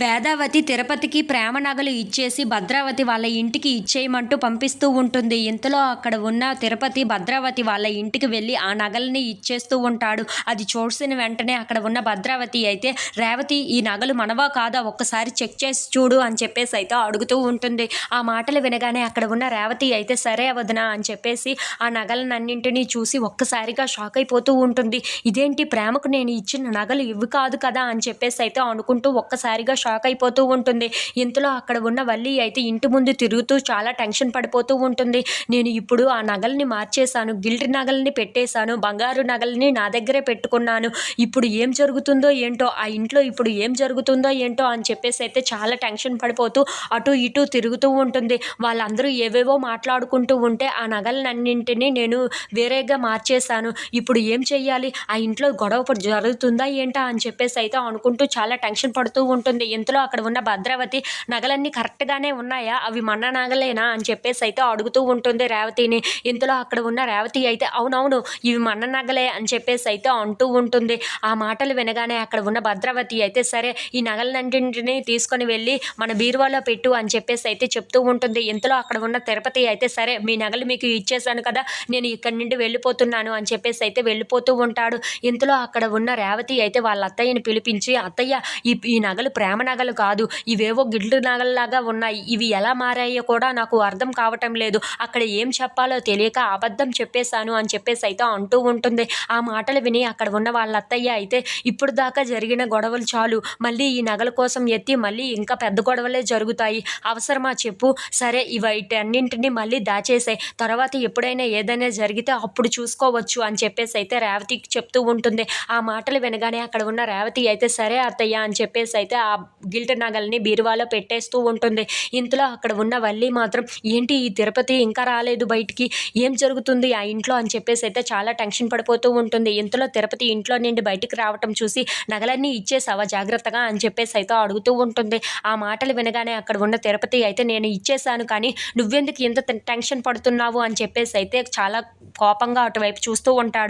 వేదావతి తిరుపతికి ప్రేమ నగలు ఇచ్చేసి భద్రావతి వాళ్ళ ఇంటికి ఇచ్చేయమంటూ పంపిస్తూ ఉంటుంది. ఇంతలో అక్కడ ఉన్న తిరుపతి భద్రావతి వాళ్ళ ఇంటికి వెళ్ళి ఆ నగల్ని ఇచ్చేస్తూ ఉంటాడు. అది చూసిన వెంటనే అక్కడ ఉన్న భద్రావతి అయితే రేవతి ఈ నగలు మనవా కాదా? ఒక్కసారి చెక్ చేసి చూడు అని చెప్పేసి అయితే అడుగుతూ ఉంటుంది. ఆ మాటలు వినగానే అక్కడ ఉన్న రేవతి అయితే సరే వదిన అని చెప్పేసి ఆ నగలనన్నింటినీ చూసి ఒక్కసారిగా షాక్ అయిపోతూ ఉంటుంది. ఇదేంటి? ప్రేమకు నేను ఇచ్చిన నగలు ఇవి కాదు కదా అని చెప్పేసి అయితే అనుకుంటూ ఒక్కసారిగా షాక్ అయిపోతూ ఉంటుంది. ఇంతలో అక్కడ ఉన్న వల్లి అయితే ఇంటి ముందు తిరుగుతూ చాలా టెన్షన్ పడిపోతూ ఉంటుంది. నేను ఇప్పుడు ఆ నగల్ని మార్చేశాను. గిల్ట్ నగల్ని పెట్టేశాను. బంగారు నగల్ని నా దగ్గరే పెట్టుకున్నాను. ఇప్పుడు ఏం జరుగుతుందో ఏంటో ఆ ఇంట్లో ఇప్పుడు ఏం జరుగుతుందో ఏంటో అని చెప్పేసి అయితే చాలా టెన్షన్ పడిపోతూ అటు ఇటు తిరుగుతూ ఉంటుంది. వాళ్ళందరూ ఏవేవో మాట్లాడుకుంటూ ఉంటే ఆ నగలన్నింటినీ నేను వేరేగా మార్చేశాను. ఇప్పుడు ఏం చెయ్యాలి? ఆ ఇంట్లో గొడవ జరుగుతుందా ఏంటా అని చెప్పేసి అయితే అనుకుంటూ చాలా టెన్షన్ పడుతూ ఉంటుంది. ఇంతలో అక్కడ ఉన్న భద్రావతి నగలన్నీ కరెక్ట్గానే ఉన్నాయా? అవి మన నగలేనా? అని చెప్పేసి అయితే అడుగుతూ ఉంటుంది రేవతిని. ఇంతలో అక్కడ ఉన్న రేవతి అయితే అవునవును ఇవి మన నగలే అని చెప్పేసి అయితే అంటూ ఉంటుంది. ఆ మాటలు వినగానే అక్కడ ఉన్న భద్రావతి అయితే సరే ఈ నగలన్నింటిని తీసుకొని వెళ్ళి మన బీరువాలో పెట్టు అని చెప్పేసి అయితే చెప్తూ ఉంటుంది. ఇంతలో అక్కడ ఉన్న తిరుపతి అయితే సరే మీ నగలు మీకు ఇచ్చేసాను కదా నేను ఇక్కడి నుండి వెళ్ళిపోతున్నాను అని చెప్పేసి అయితే వెళ్ళిపోతూ ఉంటాడు. ఇంతలో అక్కడ ఉన్న రేవతి అయితే వాళ్ళ అత్తయ్యని పిలిపించి అత్తయ్య ఈ ఈ నగలు ప్రేమ నగలు కాదు. ఇవేవో గిల్లు నగల్లాగా ఉన్నాయి. ఇవి ఎలా మారాయో కూడా నాకు అర్థం కావటం లేదు. అక్కడ ఏం చెప్పాలో తెలియక అబద్ధం చెప్పేశాను అని చెప్పేసి అయితే అంటూ ఉంటుంది. ఆ మాటలు విని అక్కడ ఉన్న వాళ్ళ అత్తయ్య అయితే ఇప్పుడు దాకా జరిగిన గొడవలు చాలు. మళ్ళీ ఈ నగల కోసం ఎత్తి మళ్ళీ ఇంకా పెద్ద గొడవలే జరుగుతాయి. అవసరమా చెప్పు. సరే ఇవన్నింటినీ మళ్ళీ దాచేసాయి. తర్వాత ఎప్పుడైనా ఏదైనా జరిగితే అప్పుడు చూసుకోవచ్చు అని చెప్పేసి అయితే రేవతికి చెప్తూ ఉంటుంది. ఆ మాటలు వినగానే అక్కడ ఉన్న రేవతి అయితే సరే అత్తయ్య అని చెప్పేసి అయితే ఆ గిల్ట్ నగల్ని బీరువాలో పెట్టేస్తూ ఉంటుంది. ఇంతలో అక్కడ ఉన్న వల్లి మాత్రం ఏంటి ఈ తిరుపతి ఇంకా రాలేదు బయటికి? ఏం జరుగుతుంది ఆ ఇంట్లో? అని చెప్పేసి అయితే చాలా టెన్షన్ పడిపోతూ ఉంటుంది. ఇంతలో తిరుపతి ఇంట్లో నుండి బయటికి రావటం చూసి నగలన్నీ ఇచ్చేసావా జాగ్రత్తగా? అని చెప్పేసి అయితే అడుగుతూ ఉంటుంది. ఆ మాటలు వినగానే అక్కడ ఉన్న తిరుపతి అయితే నేను ఇచ్చేసాను కానీ నువ్వెందుకు ఇంత టెన్షన్ పడుతున్నావు? అని చెప్పేసి అయితే చాలా కోపంగా అటువైపు చూస్తూ ఉంటాడు.